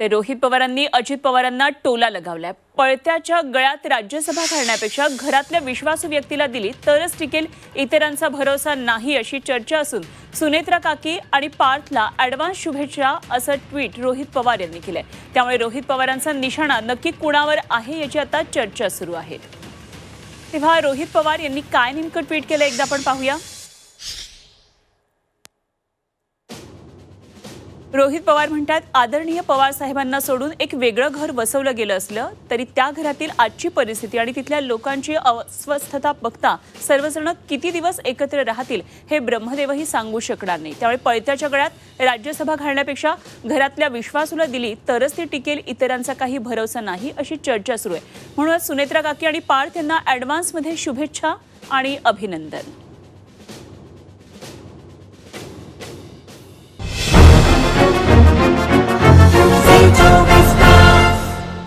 ते रोहित पवारांनी अजित पवारांना टोला लगावलाय. पळत्याच्या गळ्यात राज्यसभा घालण्यापेक्षा घरातल्या विश्वासू व्यक्तीला दिली तरच टिकेल इतरांचा भरोसा नाही अशी चर्चा असून सुनेत्रा काकी आणि पार्थला ऍडव्हान्स शुभेच्छा असं ट्विट रोहित पवार यांनी केलंय. त्यामुळे रोहित पवारांचा निशाणा नक्की कुणावर आहे याची आता चर्चा सुरू आहे. तेव्हा रोहित पवार यांनी काय नेमकं ट्विट केलं एकदा आपण पाहूया. रोहित पवार म्हणतात आदरणीय पवार साहेबांना सोडून एक वेगळं घर बसवलं गेलं असलं तरी त्या घरातील आजची परिस्थिती आणि तिथल्या लोकांची अस्वस्थता बघता सर्वजण किती दिवस एकत्र राहतील हे ब्रह्मदेवही सांगू शकणार नाही. त्यामुळे पळत्याच्या गळ्यात राज्यसभा घालण्यापेक्षा घरातल्या विश्वासूला दिली तरच ती टिकेल इतरांचा काही भरोसा नाही अशी चर्चा सुरू आहे. म्हणूनच सुनेत्रा काकी आणि पार्थ यांना ॲडव्हान्समध्ये शुभेच्छा आणि अभिनंदन.